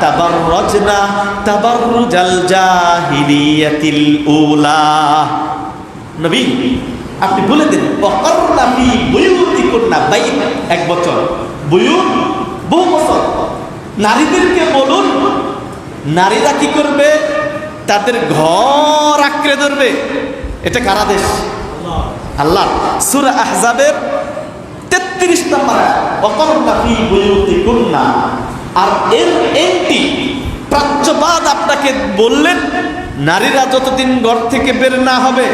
তাবাররাজনা তাবাররুজাল জাহিলিয়াতিল উলা। নবী, আপনি বলে দিন, ওয়াকারনা ফি বুয়ুতিকুন্না বাইত। এক বছর। বুয়ুত, বহু বছর। নারীদেরকে বলুন, নারীরা কি করবে? তাদের ঘর আঁকড়ে ধরবে। এটা কারা দেশ? আল্লাহ। সুরা আহজাবের তেত্রিশ নম্বর অকরণা ফি বইতে কন্যা আর এর এমটি প্রাচ্যবাদ আপনাকে বললেন, নারীরা যতদিন ঘর থেকে বের না হবে,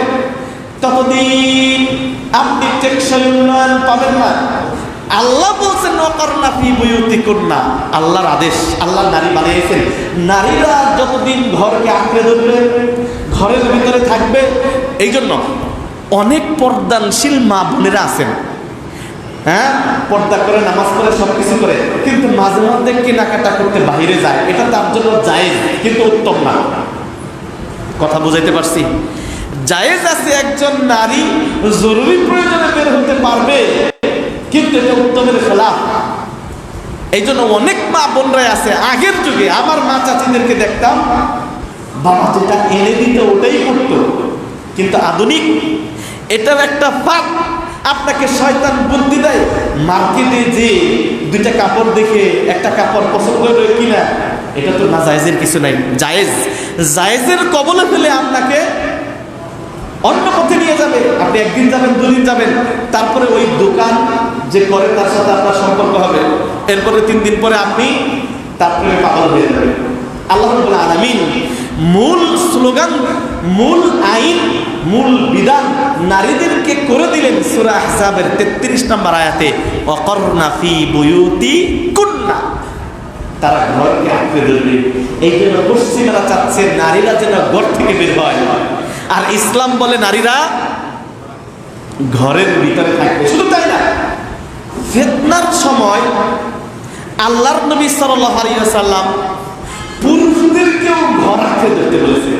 ততদিন আপনি টেকসই উন্নয়ন পাবেন না। আল্লাহ বলছেন অকরণা ফি বইতে কন্যা আল্লাহর আদেশ আল্লাহ নারী বানিয়েছেন। নারীরা যতদিন ঘরকে আঁকড়ে ধরবে, ঘরের ভিতরে থাকবে এই জন্য অনেক পর্দানশীল মা বোনেরা আছেন। হ্যাঁ? পর্দা করে, নামাজ পড়ে সব কিছু করে। কিন্তু মাঝে মধ্যে কেনাকাটা করতে বাইরে যায়। এটা তার জন্য যায় কিন্তু উত্তম না। কথা বুঝাইতে পারছি? জায়েজ আছে একজন নারী, জরুরি প্রয়োজনে বের হতে পারবে, কিন্তু এটা উত্তমের খেলাফ। এই জন্য অনেক মা বোনরাই আছে। আগের যুগে আমার মা চাচিদেরকে দেখতাম, বাবা, যেটা এনে দিতে ওটাই করতো। কিন্তু আধুনিক, এটার একটা ফাঁক আপনাকে শয়তান বুদ্ধি দেয়? মার্কেটে যে দুইটা কাপড় দেখে একটা কাপড় পছন্দ করে কিনা, এটা তো না জায়েজের কিছু নাই। জায়েজ, জায়েজের কবলে ফেলে আপনাকে অন্য পথে নিয়ে যাবে। আপনি একদিন যাবেন, দুদিন যাবেন, তারপরে ওই দোকান যে করে তার সাথে আপনার সম্পর্ক হবে। এরপরে তিন দিন পরে আপনি তারপরে পাগল হয়ে যাবেন। আল্লাহ আলামিন মূল স্লোগান, মূল আইন, মূল বিধান নারীদেরকে করে দিলেন সূরা আহজাবের 33 নম্বর আয়াতে, ওয়াকরনা ফি বুয়ুতি কুন্না তারা ঘরকে আঁকড়ে ধরবে এই জন্য পশ্চিমারা চাচ্ছে নারীরা যেন ঘর থেকে বের হয়। আর ইসলাম বলে নারীরা ঘরের ভিতরে থাকবে। শুধু তাই না, ফেতনার সময় আল্লাহর নবী সাল্লাল্লাহু আলাইহি ওয়াসাল্লাম ধরতে বলেছে।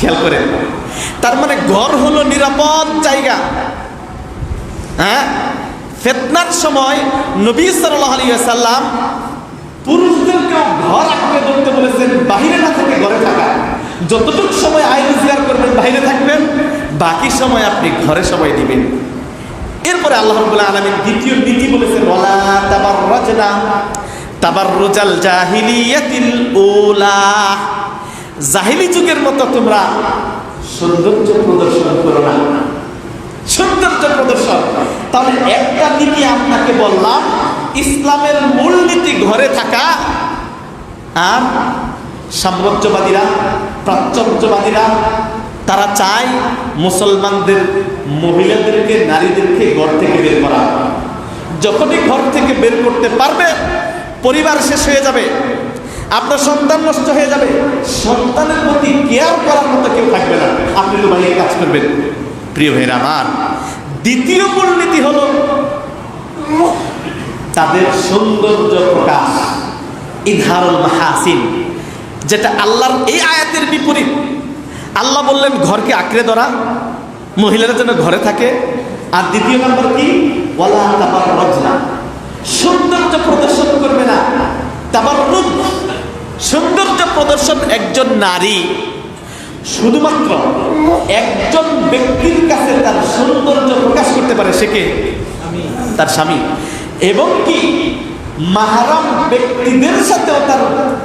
খেয়াল করেন। তার মানে ঘর হলো নিরাপদ জায়গা। হ্যাঁ? ফেতনার সময় নবী সাল্লাল্লাহু আলাইহি ওয়াসাল্লাম পুরুষদেরকেও ঘর আঁকড়ে ধরতে বলেছেন, বাহিরে না থেকে ঘরে থাকা। যতটুকু সময় আয় রোজগার করবেন বাইরে থাকবেন, বাকি সময় আপনি ঘরে সময় দিবেন। এরপরে আল্লাহ রাব্বুল আলামিন দ্বিতীয় নীতি বলেছেন, ওয়ালা তাবাররাজনা তাবাররুজাল জাহিলিয়াতিল উলা। জাহিলি যুগের মতো তোমরা সৌন্দর্য প্রদর্শন করো না। সৌন্দর্য প্রদর্শন। তাহলে একটা নীতি আপনাকে বললাম, ইসলামের মূল নীতি ঘরে থাকা, আর সাম্রাজ্যবাদীরা, প্রাচ্যবাদীরা, তারা চায় মুসলমানদের মহিলাদেরকে, নারীদেরকে ঘর থেকে বের করা। যখনই ঘর থেকে বের করতে পারবে পরিবার শেষ হয়ে যাবে। আপনার সন্তান নষ্ট হয়ে যাবে। সন্তানের প্রতি কেয়ার করার মতো কেউ থাকবে না। আপনি তো ভাইয়ের কাজ করবেন। প্রিয় ভাইরা আমার, দ্বিতীয় মূলনীতি হলো তাদের সৌন্দর্য প্রকাশ। ইধারুল মাহাসিন, যেটা আল্লাহর এই আয়াতের বিপরীত। আল্লাহ বললেন, ঘরকে আঁকড়ে ধরা মহিলারা যেন ঘরে থাকে। আর দ্বিতীয় নম্বর কি? ওয়ালা রজনা সৌন্দর্য প্রদর্শন করবে না। তাবার সৌন্দর্য প্রদর্শন একজন নারী। শুধুমাত্র একজন ব্যক্তির কাছে তার সৌন্দর্য প্রকাশ করতে পারে সে কে? তার স্বামী। এবং কি মাহারাম ব্যক্তিদের সাথেও তার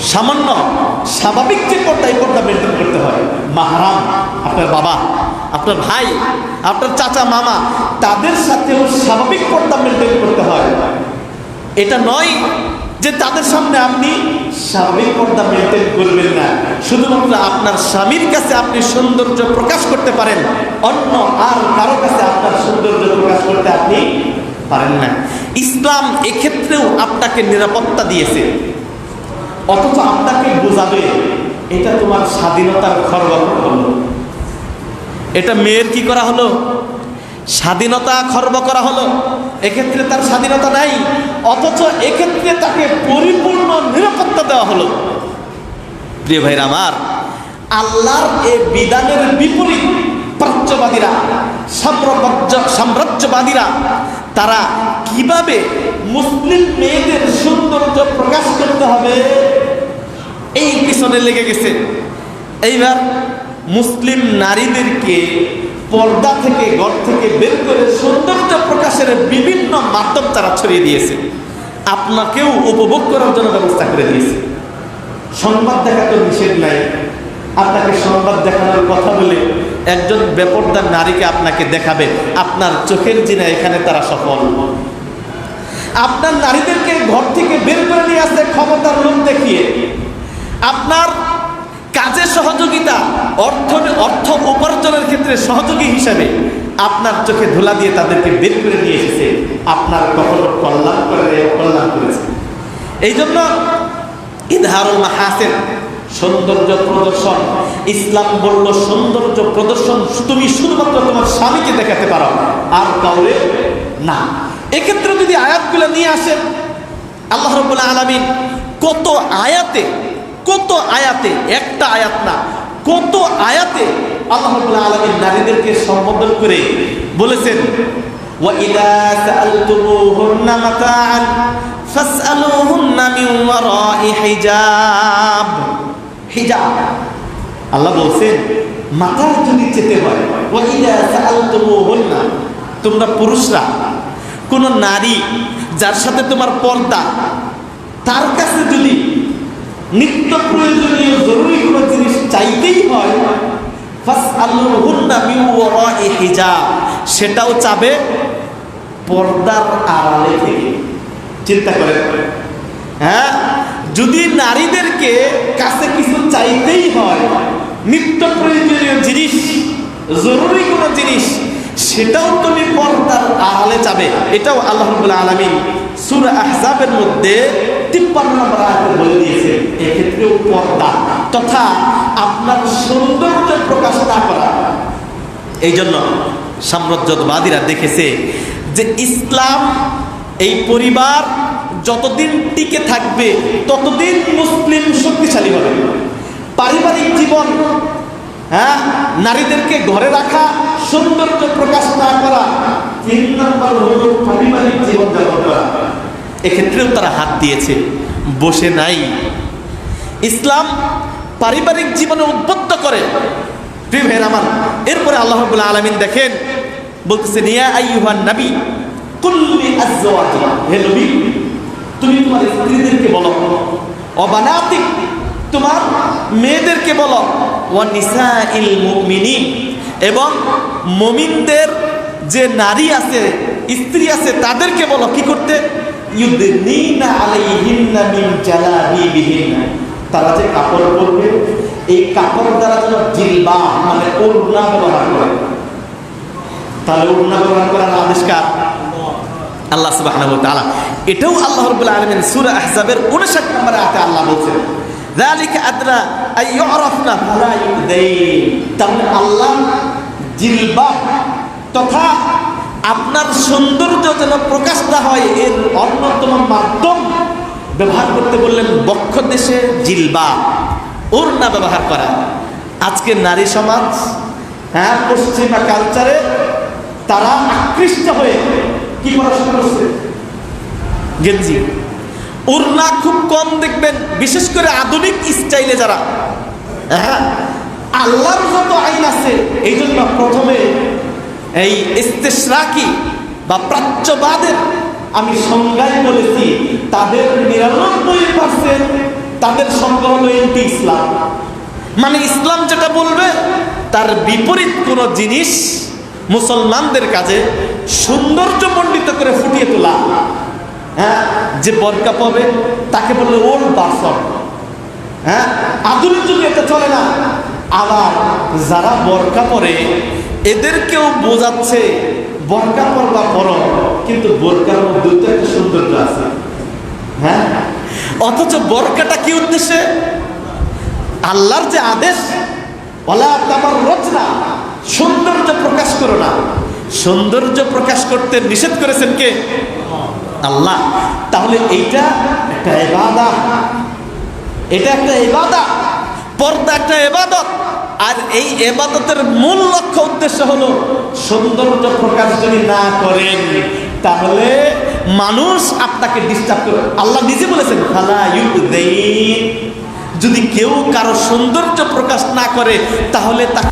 সামান্য স্বাভাবিক যে পর্দা এই পর্দা করতে হয়। মাহারাম, আপনার বাবা। আপনার ভাই, আপনার চাচা, মামা, তাদের সাথেও স্বাভাবিক পর্দা মেনটেন করতে হয়। এটা নয় যে তাদের সামনে আপনি স্বাভাবিক পর্দা মেনটেন করবেন না। শুধুমাত্র আপনার স্বামীর কাছে আপনি সৌন্দর্য প্রকাশ করতে পারেন, অন্য আর কারও কাছে আপনার সৌন্দর্য প্রকাশ করতে আপনি পারেন না। ইসলাম এক্ষেত্রেও আপনাকে নিরাপত্তা দিয়েছে। অথচ আপনাকে বোঝাবে, এটা তোমার স্বাধীনতার খরগত হলো। এটা মেয়ের কি করা হলো? স্বাধীনতা খর্ব করা হলো? এক্ষেত্রে তার স্বাধীনতা নাই, অথচ এক্ষেত্রে তাকে পরিপূর্ণ নিরাপত্তা দেওয়া হলো। প্রিয় ভাইরা আমার, আল্লাহর এ বিধানের বিপরীত প্রাচ্যবাদীরা, সাম্রাজ্য সাম্রাজ্যবাদীরা, তারা কীভাবে মুসলিম মেয়েদের সৌন্দর্য প্রকাশ করতে হবে? এই পিছনে লেগে গেছে। এইবার মুসলিম নারীদেরকে পর্দা থেকে, ঘর থেকে বের করে সৌন্দর্য প্রকাশের বিভিন্ন মাধ্যম তারা ছড়িয়ে দিয়েছে। আপনাকেও উপভোগ করার জন্য ব্যবস্থা করে দিয়েছে। সংবাদ দেখা তো নিষেধ নাই। আপনাকে সংবাদ দেখানোর কথা বলে একজন বেপরদার নারীকে আপনাকে দেখাবে। আপনার চোখের জিনা এখানে তারা সফল। আপনার নারীদেরকে ঘর থেকে বের করে নিয়ে আসতে ক্ষমতার লোক দেখিয়ে আপনার কাজে সহযোগিতা অর্থ অর্থ উপার্জনের ক্ষেত্রে সহযোগী হিসাবে আপনার চোখে ধুলা দিয়ে তাদেরকে বের করে নিয়ে এসেছে। আপনার কখনো কল্যাণ করে নাই, অকল্যাণ করেছে। এই জন্য ইদহারুল মাহাসেন সৌন্দর্য প্রদর্শন ইসলাম বলল সৌন্দর্য প্রদর্শন তুমি শুধুমাত্র তোমার স্বামীকে দেখাতে পারো আর কাউরে না। এক্ষেত্রে যদি আয়াতগুলো নিয়ে আসেন আল্লাহ রবুল্লা আলমিন কত আয়াতে কত আয়াতে একটা আয়াত না কত আয়াতে আল্লাহ রবুল্লা আলমিন নারীদেরকে সম্বোধন করে বলেছেন وإذا سألتموهن متاعا فاسألوهن من وراء حجاب হিজাব আল্লাহ বলছেন মাথার যদি যেতে হয় ওয়াইদা সাআলতুমুহুন্না তোমরা পুরুষরা কোন নারী যার সাথে তোমার পর্দা তার কাছে যদি নিত্য প্রয়োজনীয় জরুরি কোনো জিনিস চাইতেই হয়। সেটাও চাবে পর্দার আড়ালে থেকে। চিন্তা করেন। হ্যাঁ? যদি নারীদেরকে কাছে কিছু চাইতেই হয় নিত্য প্রয়োজনীয় জিনিস জরুরি কোনো জিনিস, সেটাও তুমি পর্দার আড়ালে যাবে এটাও আল্লাহ রবুল্লা আলমী সুর আহজাবের মধ্যে তিপ্পান্ন নম্বর আয়াতে বলে দিয়েছে, এক্ষেত্রেও পর্দা। তথা আপনার সৌন্দর্য প্রকাশ না করা। এই জন্য সাম্রাজ্যবাদীরা দেখেছে যে ইসলাম এই পরিবার যতদিন টিকে থাকবে, ততদিন মুসলিম শক্তিশালী হবে। পারিবারিক জীবন হ্যাঁ নারীদেরকে ঘরে রাখা, সৌন্দর্য প্রকাশ না করা, তিন নম্বর হল পারিবারিক জীবন যাপন করা। এক্ষেত্রেও তারা হাত দিয়েছে। বসে নাই। ইসলাম পারিবারিক জীবনে উদ্বুদ্ধ করে। প্রিয় ভাইয়ের আমার, এরপরে আল্লাহ রাব্বুল আলামিন দেখেন বলতেছেন ইয়া আইয়ুহান নবী, কুল্লি আজওয়াজি হে নবী, তুমি তোমার স্ত্রীদেরকে বলো অবানাতিক তোমার মেয়েদেরকে বলো, ওয়া নিসাইল মুমিনিন, এবং মুমিনদের যে নারী আছে, স্ত্রী আছে, তাদেরকে বলো, কি করতে? তারা যে কাপড় পরবে, এই কাপড় দ্বারা যেন জিলবা মানে ওড়না ব্যবহার করে। তাহলে ওড়না ব্যবহার করার আবিষ্কার আল্লাহ তাআলা। এটাও আল্লাহ রাব্বুল আলামিন সূরা আহজাবের 59 নম্বর আয়াতে আল্লাহ বলছেন, যালিকা আদনা আই ইউরাফনা ফালা ইউদাইন। তাহলে আল্লাহ জিলবাব তথা আপনার সৌন্দর্য যেন প্রকাশ না হয়, এর অন্যতম মাধ্যম ব্যবহার করতে বললেন বক্ষ দেশে জিলবা। ওড়না ব্যবহার করা। আজকে নারী সমাজ হ্যাঁ পশ্চিমা কালচারে তারা আকৃষ্ট হয়ে কি পড়াশোনা করছে? গেঞ্জি ওড়না খুব কম দেখবেন, বিশেষ করে আধুনিক স্টাইলে যারা। হ্যাঁ আল্লাহর যত আইন আছে এই জন্য প্রথমে এই ইস্তেশরাকি বা প্রাচ্যবাদের আমি সংজ্ঞায় বলেছি, তাদের নিরানব্বই পার্সেন্ট তাদের সংজ্ঞা হলো এন্টি ইসলাম মানে ইসলাম যেটা বলবে, তার বিপরীত কোনো জিনিস মুসলমানদের কাজে সৌন্দর্য মণ্ডিত করে ফুটিয়ে তোলা। হ্যাঁ যে বরকা পাবে, তাকে বললে ওল্ড পার্সন হ্যাঁ আধুনিক যুগে এটা চলে না। আবার যারা বরকা পরে এদেরকেও বোঝাচ্ছে বরকা পরবা পরো কিন্তু বোরকার মধ্যে তো একটা সৌন্দর্য আছে। হ্যাঁ? অথচ বরকাটা কি উদ্দেশ্যে? আল্লাহর যে আদেশ ওলা তামার রচনা সৌন্দর্য প্রকাশ করো না। সৌন্দর্য প্রকাশ করতে নিষেধ করেছেন কে? আল্লাহ। তাহলে এইটা একটা এবাদা এটা একটা এবাদা পর্দা একটা এবাদত আর এই এবাদতের মূল লক্ষ্য, উদ্দেশ্য হলো সৌন্দর্য প্রকাশ যদি না করেন, তাহলে মানুষ আপনাকে ডিস্টার্ব করে আল্লাহ নিজে বলেছেন, ফালা যদি কেউ কারও সৌন্দর্য প্রকাশ না করে, তাহলে তাকে